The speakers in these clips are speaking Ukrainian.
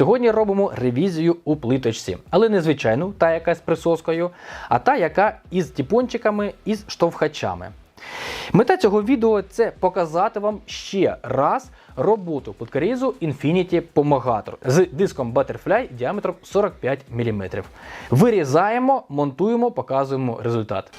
Сьогодні робимо ревізію у плиточці, але не звичайну, та яка з присоскою, а та, яка із тіпончиками із штовхачами. Мета цього відео це показати вам ще раз роботу плиткорізу Infinity Pomagator з диском Butterfly діаметром 45 мм. Вирізаємо, монтуємо, показуємо результат.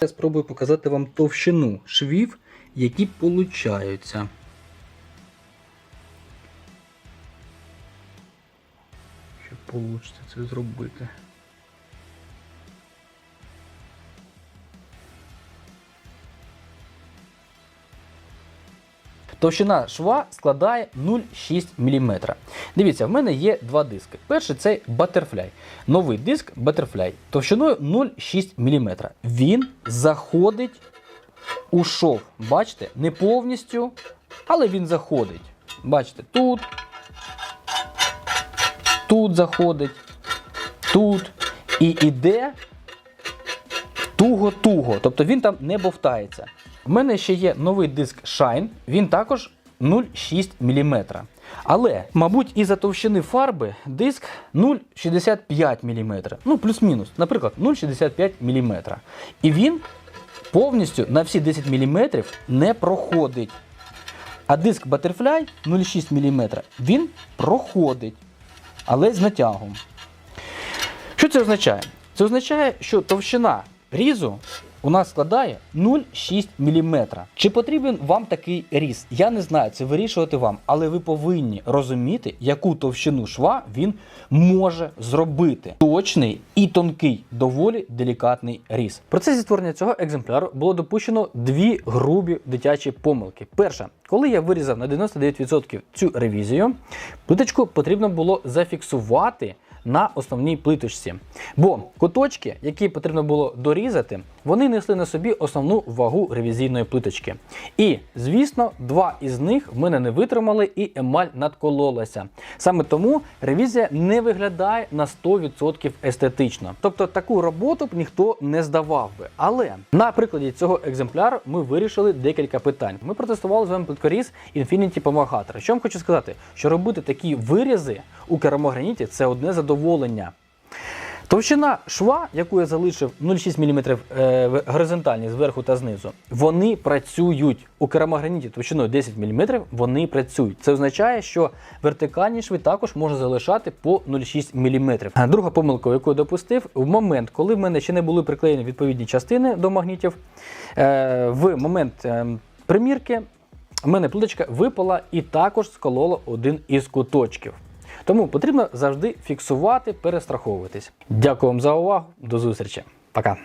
Я спробую показати вам товщину швів, які получаються. Щоб вийде це зробити. Товщина шва складає 0,6 мм. Дивіться, в мене є два диски. Перший це Butterfly. Новий диск Butterfly товщиною 0,6 мм. Він заходить у шов. Бачите, не повністю, але він заходить. Бачите, тут, тут заходить, тут і іде туго-туго. Тобто він там не бовтається. У мене ще є новий диск Shine, він також 0,6 мм. Але, мабуть, із-за товщини фарби диск 0,65 мм. Ну, плюс-мінус, наприклад, 0,65 мм. І він повністю на всі 10 мм не проходить. А диск Butterfly 0,6 мм він проходить, але з натягом. Що це означає? Це означає, що товщина різу у нас складає 0,6 мм. Чи потрібен вам такий різ? Я не знаю, це вирішувати вам, але ви повинні розуміти, яку товщину шва він може зробити. Точний і тонкий, доволі делікатний різ. В процесі створення цього екземпляру було допущено дві грубі дитячі помилки. Перша, коли я вирізав на 99% цю ревізію, плиточку потрібно було зафіксувати на основній плиточці. Бо куточки, які потрібно було дорізати, вони несли на собі основну вагу ревізійної плиточки. І, звісно, два із них в мене не витримали і емаль надкололася. Саме тому ревізія не виглядає на 100% естетично. Тобто таку роботу б ніхто не здавав би. Але на прикладі цього екземпляру ми вирішили декілька питань. Ми протестували з вами плиткоріз Infinity Pomagator. Що вам хочу сказати, що робити такі вирізи у керамограніті це одне задоволення. Товщина шва, яку я залишив 0,6 мм е, горизонтальні зверху та знизу, вони працюють у керамограніті товщиною 10 мм, вони працюють. Це означає, що вертикальні шви також можна залишати по 0,6 мм. Друга помилка, яку я допустив, в момент, коли в мене ще не були приклеєні відповідні частини до магнітів, е, в момент е, примірки в мене плиточка випала і також сколола один із куточків. Тому потрібно завжди фіксувати, перестраховуватись. Дякую вам за увагу. До зустрічі. Пока.